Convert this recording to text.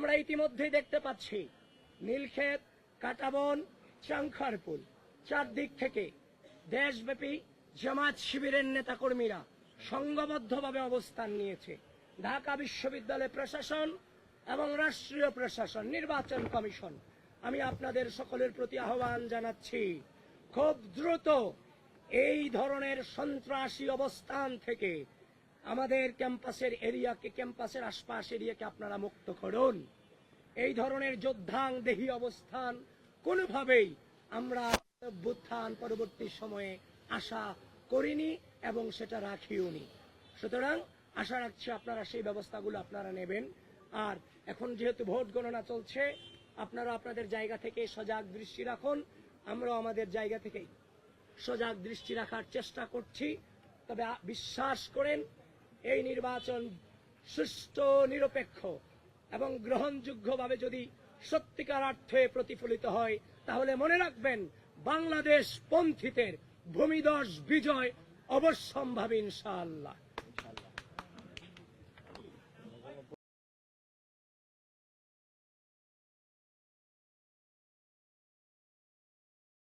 আমরা ইতিমধ্যেই দেখতে পাচ্ছি, নীলক্ষেত, কাটাবন চাংখারপুল চারদিক থেকে দেশব্যাপী জামাত শিবিরের নেতাকর্মীরা সংঘবদ্ধভাবে অবস্থান নিয়েছে। ঢাকা বিশ্ববিদ্যালয় প্রশাসন এবং রাষ্ট্রীয় প্রশাসন, নির্বাচন কমিশন। আমি আপনাদের সকলের প্রতি আহ্বান জানাচ্ছি, খুব দ্রুত এই ধরনের সন্ত্রাসী অবস্থান থেকে আমাদের ক্যাম্পাসের এরিয়াকে, ক্যাম্পাসের আশপাশ এরিয়াকে আপনারা মুক্ত করুন। এই ধরনের যোদ্ধাং দেহি অবস্থান কোনোভাবেই আমরা অভ্যুত্থান পরবর্তী সময়ে আশা করিনি এবং সেটা রাখিওনি। সুতরাং আশা রাখছি আপনারা সেই ব্যবস্থাগুলো আপনারা নেবেন। আর এখন যেহেতু ভোট গণনা চলছে, আপনারা আপনাদের জায়গা থেকে সজাগ দৃষ্টি রাখুন। আমরাও আমাদের জায়গা থেকেই সজাগ দৃষ্টি রাখার চেষ্টা করছি। তবে বিশ্বাস করেন এই নির্বাচন সুষ্ঠু, নিরপেক্ষ এবং গ্রহণযোগ্যভাবে যদি সত্যিকার অর্থে প্রতিফলিত হয়, তাহলে মনে রাখবেন বাংলাদেশ পন্থীদের ভূমিদশ বিজয় অবশ্যম্ভাবী ইনশাআল্লাহ।